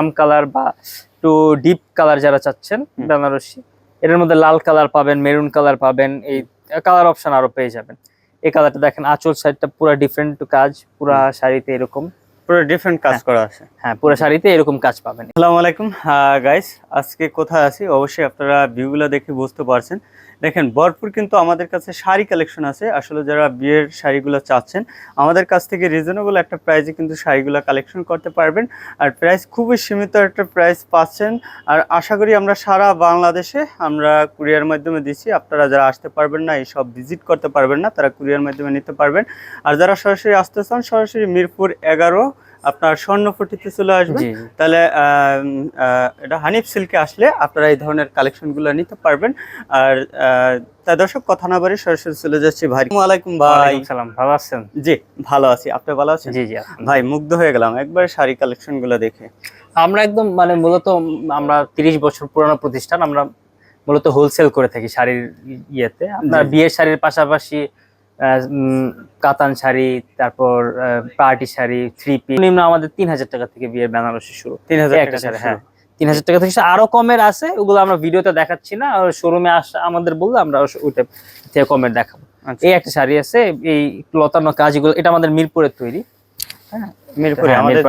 আম colour বা একটু deep colour যারা চাচ্ছেন বেনারসি এটার মধ্যে লাল কালার পাবেন মেরুন কালার পাবেন এই কালার অপশন আরও পেয়ে যাবেন। এই কালারটা দেখেন আঁচল সাইডটা পুরো ডিফারেন্ট কাজ পুরা শাড়িতে এরকম। পুরো ডিফারেন্ট কাজ করা আছে। হ্যাঁ পুরো শাড়িতে এরকম কাজ পাবেন। আসসালামু আলাইকুম গাইস আজকে কোথায় আছি? অবশ্যই আপনারা ভিউগুলো দেখে বুঝতে পারছেন। দেখেন, ভরপুর কিন্তু আমাদের কাছে শাড়ি কালেকশন আছে। আসলে যারা বিয়ের শাড়িগুলো চাচ্ছেন, আমাদের কাছ থেকে রিজনেবল একটা প্রাইসে কিন্তু শাড়িগুলো কালেকশন করতে পারবেন। আর প্রাইস খুবই সীমিত একটা প্রাইস পাচ্ছেন। আর আশা করি আমরা সারা বাংলাদেশে আমরা কুরিয়ার মাধ্যমে দিচ্ছি। আপনারা যারা আসতে পারবেন না, এই সব ভিজিট করতে পারবেন না, তারা কুরিয়ার মাধ্যমে নিতে পারবেন। আর যারা সরাসরি আসতে চান, সরাসরি মিরপুর এগারো আপনার স্বর্ণফটিতে চলে জি। তাহলে এটা হানিফ সিল্কে আসলে আপনারা এই ধরনের কালেকশনগুলো নিতে পারবেন। আর তা দর্শক কথা না বাড়ি সরাসরি চলে যাচ্ছি ভাই। ওয়ালাইকুম ভাই। সালাম ভালো আছেন? জি ভালো আছি। আপনি ভালো আছেন? জি জি ভাই মুগ্ধ হয়ে গেলাম। একবার শাড়ি কালেকশনগুলো দেখে। আমরা একদম মানে মূলত আমরা তিরিশ বছর পুরানো প্রতিষ্ঠান আমরা মূলত হোলসেল করে থাকি শাড়ির ইয়েতে। আপনার। বিয়ের শাড়ির পাশাপাশি কাতান শাড়ি তারপর পার্টি শাড়ি থ্রি পিস নিম্ন আমাদের তিন হাজার টাকা থেকে বিয়ের বেনারসি শুরু। তিন হাজার একটা শাড়ি হ্যাঁ। তিন হাজার টাকা থেকে আরও কমের আছে ওগুলো আমরা ভিডিওতে দেখাচ্ছি না। শোরুমে আসা আমাদের বললে আমরা ওইটা থেকে কমের দেখাবো। আচ্ছা। এই একটা শাড়ি আছে এই লতানো কাজ এগুলো এটা আমাদের মিরপুরের তৈরি। হ্যাঁ, মিরপুর আমাদের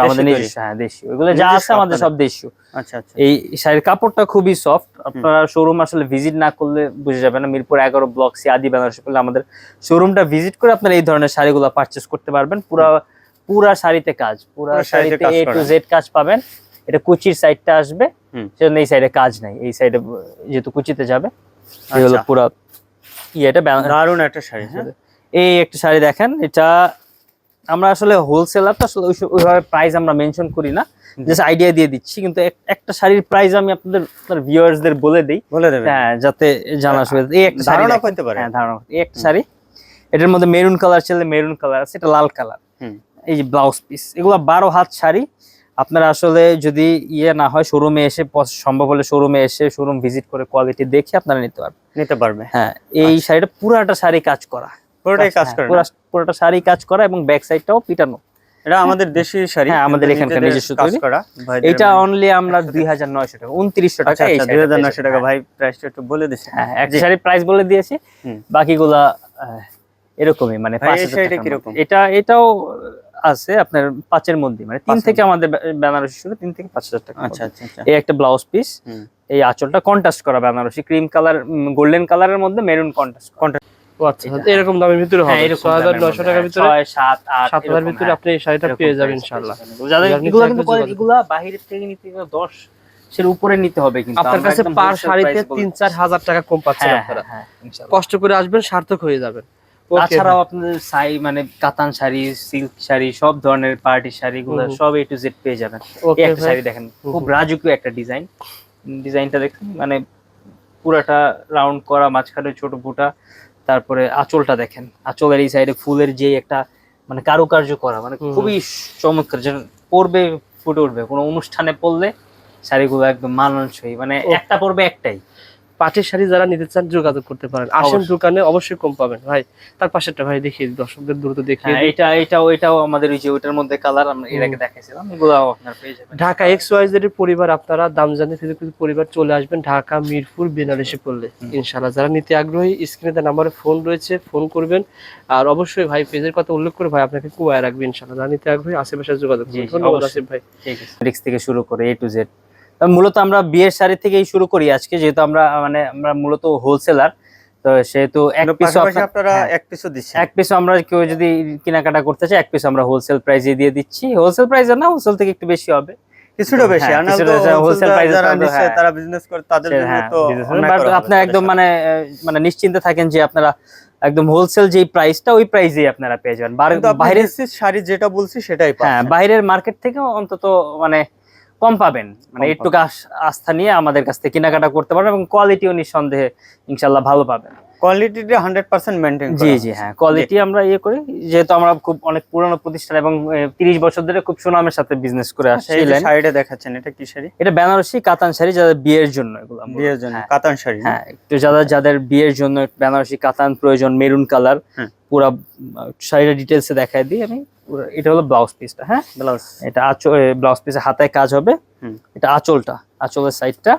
দেশি হ্যাঁ যা আছে আমাদের সব। দেশীয় আচ্ছা আচ্ছা। এই শাড়ির কাপড়টা খুবই সফট আপনারা শোরুম আসলে ভিজিট না করলে বুঝে যাবে না। মিরপুর এগারো ব্লক সি আদি বেনারসি করলে আমাদের শোরুমটা ভিজিট করে আপনারা এই ধরনের শাড়িগুলো পারচেস করতে পারবেন। পুরা পুরা শাড়িতে কাজ পুরা শাড়িতে এ টু জেড কাজ পাবেন। এটা কুচির সাইডটা আসবে। সেজন্য এই সাইডে কাজ নাই। এই সাইডে যেহেতু কুচিতে যাবে আচ্ছা। পুরা ইয়েটা দারুণ একটা শাড়ি হ্যাঁ। এই একটা শাড়ি দেখেন এটা আমরা আসলে হোলসেলার তো আসলে ওইভাবে প্রাইস আমরা মেনশন করি না। জাস্ট আইডিয়া দিয়ে দিচ্ছি কিন্তু একটা শাড়ির প্রাইস আমি আপনাদের আপনার ভিউয়ার্সদের বলে দিই। বলে দেবেন। হ্যাঁ যাতে জানা সুবিধা এই একটা শাড়ি ধারণা। করতে পারে হ্যাঁ ধারণা এই একটা শাড়ি। এটার মধ্যে মেরুন কালার ছিল মেরুন কালার আছে এটা লাল কালার হুম। এই যে ব্লাউজ পিস এগুলো বারো হাত শাড়ি। আপনারা আসলে যদি ইয়ে না হয় শোরুমে এসে সম্ভব হলে শোরুমে এসে শোরুম ভিজিট করে কোয়ালিটি দেখে আপনারা নিতে পারবেন। নিতে পারবে। হ্যাঁ এই শাড়িটা পুরাটা শাড়ি কাজ করা। পুরোটাই কাজ হ্যাঁ, করে পুরা- পুরোটা শাড়ি কাজ করা এবং ব্যাক সাইডটাও পিটানো। এটা আমাদের দেশি শাড়ি হ্যাঁ, আমাদের এখানকার নিজস্ব তৈরি। এটা মানে- অনলি আমরা দুই হাজার নয়শো টাকা উনত্রিশশো টাকা আচ্ছা এই আচ্ছা শাড়িটা দুই হাজার পেয়ে নয়শো যাবেন। টাকা ভাই প্রাইসটা একটু বলে দিছে হ্যাঁ শাড়ির প্রাইস বলে দিয়েছি। বাকিগুলা এরকমই মানে ভাই, পাঁচ এই হাজার শাড়িটা টাকার কীরকম? মধ্যে। এটা এটাও আছে আপনার পাঁচের মধ্যে মানে তিন থেকে আমাদের বেনারসি শুরু তিন থেকে পাঁচ হাজার টাকা আচ্ছা আচ্ছা আচ্ছা। এই একটা ব্লাউজ পিস এই আঁচলটা কন্ট্রাস্ট করা বেনারসি ক্রিম কালার গোল্ডেন কালারের মধ্যে মেরুন কন্ট্রাস্ট ও আচ্ছা এরকম দামের ভিতরে হবে। ছয় হাজার নয়শো টাকার ভিতরে সাত সাত হাজার ভিতরে। আপনি এই শাড়িটা পেয়ে যাবেন ইনশাল্লাহ যাবেন। যাদের আপনি এগুলো চাইলে কিন্তু যোগাযোগ এগুলা বাহিরের থেকে নিতে দশ সের উপরে নিতে হবে কিন্তু। আপনার কাছে পার শাড়িতে তিন চার হাজার টাকা কম পাচ্ছেন আপনারা। ইনশাআল্লাহ। কষ্ট করে আসবেন সার্থক হয়ে যাবেন। তাছাড়াও আপনাদের সাই মানে কাতান শাড়ি সিল্ক শাড়ি সব ধরনের পার্টি শাড়িগুলো হুম হুম। সব এ টু জেড পেয়ে যাবেন। একটা শাড়ি দেখেন খুব। রাজুকীয় একটা ডিজাইন ডিজাইনটা দেখেন মানে পুরাটা রাউন্ড করা মাঝখানে ছোট বুটা। তারপরে আঁচলটা দেখেন। আঁচলের এই সাইডে ফুলের যে একটা মানে কারুকার্য করা মানে খুবই চমৎকার। যেন পরবে ফুটে উঠবে। কোনো অনুষ্ঠানে পড়লে শাড়িগুলো একদম মানানসই। মানে একটা পরবে একটাই। পাটের শাড়ি যারা নিতে চান যোগাযোগ করতে পারেন। আসেন দোকানে অবশ্যই কম পাবেন। ভাই তার পাশেরটা ভাই দেখিয়ে দর্শকদের দ্রুত দেখিয়ে এটা এটা এটাও এটাও আমাদের ওই যে ওইটার মধ্যে কালার আমরা এর আগে দেখাইছিলাম এগুলাও আপনার পেয়ে যাবেন। ঢাকা এক্স ওয়াই জেড পরিবার আপনারা দাম জানতে ফিরে পরিবার চলে আসবেন ঢাকা মিরপুর বেনারসি পড়লে। হুম। ইনশাল্লাহ যারা নিতে আগ্রহী স্ক্রিনে নাম্বারে ফোন রয়েছে ফোন করবেন। আর অবশ্যই ভাই পেজের কথা উল্লেখ করে ভাই আপনাকে কুয়ায় রাখবে ইনশাল্লাহ যারা নিতে আগ্রহী আশেপাশে যোগাযোগ জি, করবেন। ধন্যবাদ আসিফ ভাই। ঠিক আছে। থেকে শুরু করে এ টু জেড মূলত আমরা বিয়ের শাড়ি থেকেই শুরু করি আজকে যেহেতু আমরা মানে আমরা মূলত হোলসেলার তো সেহেতু এক কিন্তু পিস আপনারা হ্যাঁ। এক পিসও দিচ্ছেন। এক পিস আমরা কেউ যদি কেনাকাটা করতে চাই এক পিস আমরা হোলসেল প্রাইসে দিয়ে দিচ্ছি। হোলসেল প্রাইসে না হোলসেল থেকে একটু বেশি হবে। কিছুটা বেশি হ্যাঁ, হ্যাঁ। তারা বিজনেস করে তাদের জন্য তো আপনারা একদম মানে মানে নিশ্চিন্তে থাকেন যে আপনারা একদম হোলসেল যেই প্রাইসটা ওই প্রাইসেই আপনারা পেয়ে যাবেন। বাইরের শাড়ি যেটা বলছি সেটাই হ্যাঁ বাইরের মার্কেট থেকেও অন্তত মানে কম পাবেন। মানে একটু আস্থা নিয়ে আমাদের কাছ থেকে কেনাকাটা করতে পারবেন এবং কোয়ালিটিও নিঃসন্দেহে ইনশাল্লাহ ভালো পাবেন। কোয়ালিটিটা হান্ড্রেড পার্সেন্ট মেনটেন জি জি হ্যাঁ কোয়ালিটি আমরা ইয়ে করি যেহেতু আমরা খুব অনেক পুরনো প্রতিষ্ঠান এবং তিরিশ বছর ধরে খুব সুনামের সাথে বিজনেস করে আসছি যে line। শাড়িটা দেখাচ্ছেন এটা কি শাড়ি? এটা বেনারসি কাতান শাড়ি যাদের বিয়ের জন্য এগুলো। বিয়ের জন্য হ্যাঁ, কাতান শাড়ি হ্যাঁ একটু যাদের যাদের বিয়ের জন্য বেনারসি কাতান প্রয়োজন মেরুন কালার হুম। পুরা শাড়িটা ডিটেলসে দেখাই দিই আমি। এটা হলো ব্লাউজ পিসটা হ্যাঁ? ব্লাউজ এটা আঁচল ব্লাউজ পিসে হাতায় কাজ হবে। এটা আঁচলটা আঁচলের সাইডটা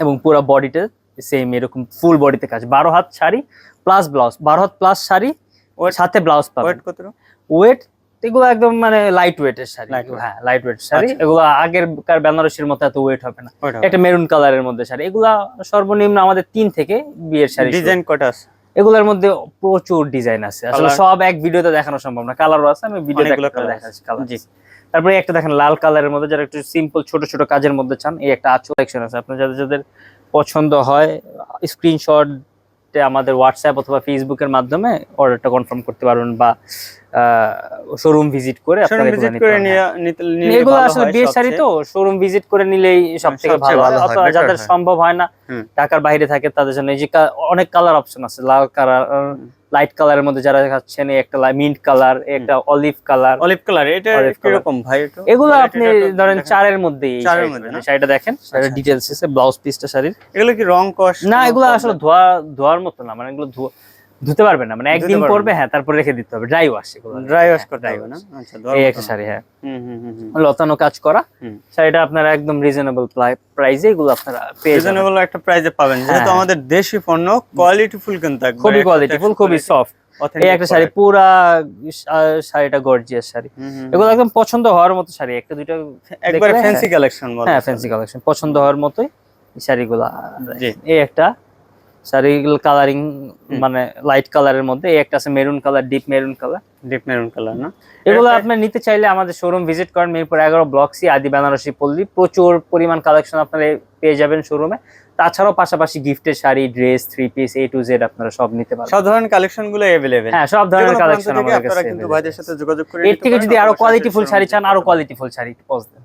এবং পুরো বডিটা সেম এরকম ফুল বডিতে কাজ। বারো হাত শাড়ি প্লাস ব্লাউজ বারো হাত প্লাস শাড়ি ওর সাথে ব্লাউজ পাবেন। ওয়েট কত? ওয়েট এগুলো একদম মানে লাইট ওয়েটের শাড়ি। হ্যাঁ লাইট ওয়েট শাড়ি। আচ্ছা। এগুলো আগের কার বেনারসির মতো এত ওয়েট হবে না। ওয়েট একটা মেরুন কালারের মধ্যে শাড়ি। এগুলা সর্বনিম্ন আমাদের তিন থেকে বিয়ের শাড়ি ডিজাইন কটা আছে? এগুলোর মধ্যে প্রচুর ডিজাইন আছে। আসলে সব এক ভিডিওতে দেখানো সম্ভব না। কালারও আছে আমি ভিডিও দেখাচ্ছি কালার জি। তারপরে একটা দেখেন লাল কালারের মধ্যে যারা একটু সিম্পল ছোট ছোট কাজের মধ্যে চান এই একটা আচল কালেকশন আছে। আপনার যাদের যাদের পছন্দ হয় স্ক্রিনশট আমাদের হোয়াটসঅ্যাপ অথবা ফেসবুকের মাধ্যমে অর্ডারটা কনফার্ম করতে পারবেন বা শোরুম ভিজিট করে এগুলো আসলে শাড়ি তো শোরুম ভিজিট করে নিলেই সব থেকে ভালো। অথবা যাদের সম্ভব হয় না। ঢাকার বাইরে থাকে তাদের জন্য এই যে অনেক কালার অপশন আছে লাল কালার লাইট কালারের মধ্যে যারা দেখাচ্ছেন একটা মিন্ট কালার একটা অলিভ কালার। অলিভ কালার এটা কীরকম ভাই? এগুলো আপনি ধরেন চারের মধ্যে চারের মধ্যে? শাড়িটা দেখেন? শাড়ির ডিটেইলস ডিটেলস আছে ব্লাউজ পিসটা শাড়ির। এগুলো কি রং কস না এগুলো আসলে ধোয়া ধোয়ার মতো না মানে এগুলো ধো- ধুতে পারবে না মানে একদিন পরবে হ্যাঁ তারপর রেখে দিতে হবে ড্রাই ওয়াশ ড্রাই ওয়াশ হ্যাঁ, করতে হবে না? আচ্ছা এই একটা শাড়ি হ্যাঁ। হুম হুম হুম হুম। লতানো কাজ করা। শাড়িটা আপনারা একদম রিজনেবল প্রাইসে এগুলো আপনারা পেয়ে রিজনেবল একটা প্রাইজে পাবেন। যেহেতু হ্যাঁ। আমাদের দেশি পণ্য কোয়ালিটিফুল কিন্তু একবার খুবই কোয়ালিটিফুল খুবই সফট এই একটা শাড়ি। পুরা শাড়িটা গর্জিয়াস শাড়ি। এগুলো একদম পছন্দ হওয়ার মতো শাড়ি একটা দুইটা একবারে ফ্যান্সি কালেকশন হ্যাঁ ফ্যান্সি কালেকশন পছন্দ হওয়ার মতোই এই শাড়িগুলা। এই একটা শাড়িগুলো কালারিং মানে লাইট কালারের মধ্যে এই একটা আছে maroon colour deep maroon colour deep maroon colour না? এগুলো আপনি নিতে চাইলে আমাদের শোরুম ভিজিট করেন মিরপুর এগারো ব্লক সি আদি বেনারসি পল্লী। প্রচুর পরিমাণ কালেকশন আপনারা পেয়ে যাবেন শোরুমে তাছাড়াও পাশাপাশি গিফটের sari dress three piece A to Z আপনারা সব নিতে পারবেন। সব ধরনের কালেকশনগুলো অ্যাভেলেবেল হ্যাঁ সব ধরনের কালেকশন আমাদের কাছে আপনারা কিন্তু ভাইদের সাথে যোগাযোগ করে এর থেকে যদি আরও কোয়ালিটিফুল শাড়ি চান আরও কোয়ালিটিফুল শাড়ি পৌঁছ দেন।